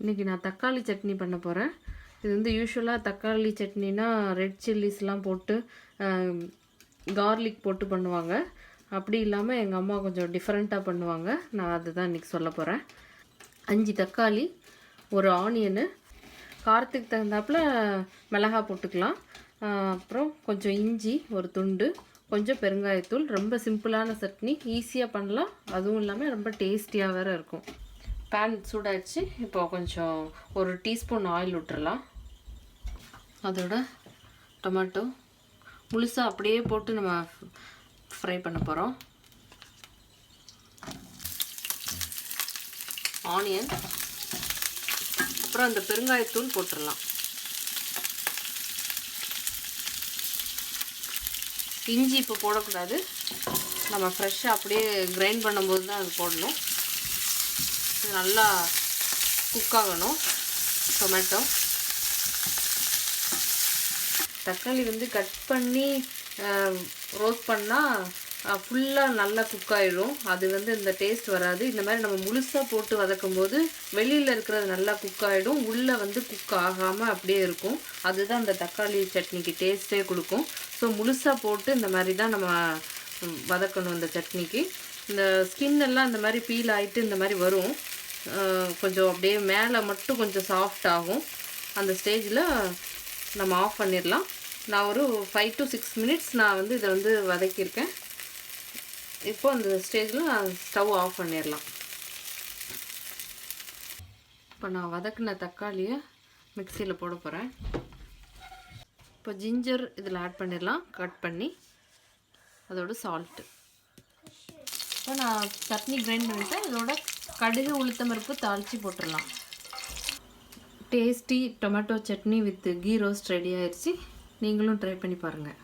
இன்றைக்கி நான் தக்காளி சட்னி பண்ண போகிறேன் இது வந்து யூஸ்வலாக தக்காளி சட்னினா ரெட் சில்லிஸ்லாம் போட்டு கார்லிக் போட்டு பண்ணுவாங்க. அப்படி இல்லாமல் எங்கள் அம்மா கொஞ்சம் டிஃப்ரெண்ட்டாக பண்ணுவாங்க. நான் அதுதான் இன்றைக்கி சொல்ல போகிறேன் அஞ்சு தக்காளி ஒரு ஆனியனு காரத்துக்கு தகுந்தாப்புல மிளகாய் போட்டுக்கலாம். அப்புறம் கொஞ்சம் இஞ்சி ஒரு துண்டு கொஞ்சம் பெருங்காயத்தூள் ரொம்ப சிம்பிளான சட்னி ஈஸியாக பண்ணலாம். அதுவும் இல்லாமல் ரொம்ப டேஸ்டியாக வேறு இருக்கும். பேன் சூடாச்சு இப்போ கொஞ்சம் ஒரு டீஸ்பூன் ஆயில் விட்டுறலாம் அதோட டொமேட்டோ முழுசாக அப்படியே போட்டு நம்ம ஃப்ரை பண்ண போகிறோம் ஆனியன் அப்புறம் அந்த பெருங்காயத்தூள் போட்டுடலாம் இஞ்சி இப்போ போடக்கூடாது. நம்ம ஃப்ரெஷ்ஷாக அப்படியே கிரைண்ட் பண்ணும்போது தான் அது போடணும். இது நல்லா குக் ஆகணும். டொமேட்டோ தக்காளி வந்து கட் பண்ணி ரோஸ்ட் பண்ணால் ஃபுல்லாக நல்லா குக் ஆயிடும். அது வந்து இந்த டேஸ்ட் வராது. இந்த மாதிரி நம்ம முழுசாக போட்டு வதக்கும் போது வெளியில் இருக்கிறது நல்லா குக் ஆகிடும் உள்ளே வந்து குக் ஆகாமல் அப்படியே இருக்கும். அதுதான் அந்த தக்காளி சட்னிக்கு டேஸ்ட்டே கொடுக்கும். ஸோ முழுசாக போட்டு இந்த மாதிரி தான் நம்ம வதக்கணும் இந்த சட்னிக்கு. இந்த ஸ்கின் எல்லாம் இந்த மாதிரி பீல் ஆகிட்டு இந்த மாதிரி வரும். கொஞ்சம் அப்படியே மேலே மட்டும் கொஞ்சம் சாஃப்ட் ஆகும். அந்த ஸ்டேஜில் நம்ம ஆஃப் பண்ணிடலாம். நான் ஒரு ஃபைவ் டு சிக்ஸ் மினிட்ஸ் நான் வந்து இதை வந்து வதக்கியிருக்கேன். இப்போ அந்த ஸ்டேஜில் ஸ்டவ் ஆஃப் பண்ணிடலாம் இப்போ நான் வதக்கின தக்காளியை மிக்சியில் போட போகிறேன் இப்போ ஜிஞ்சர் இதில் ஆட் பண்ணிடலாம் கட் பண்ணி அதோட சால்ட்டு இப்போ நான் சட்னி கிரைண்ட் பண்ணிட்டேன். இதோட கடுகு உளுத்தம்பருப்பு தாளித்து போட்டுடலாம் tasty tomato chutney with ghee roast ready ஆயிடுச்சு நீங்களும் ட்ரை பண்ணி பாருங்கள்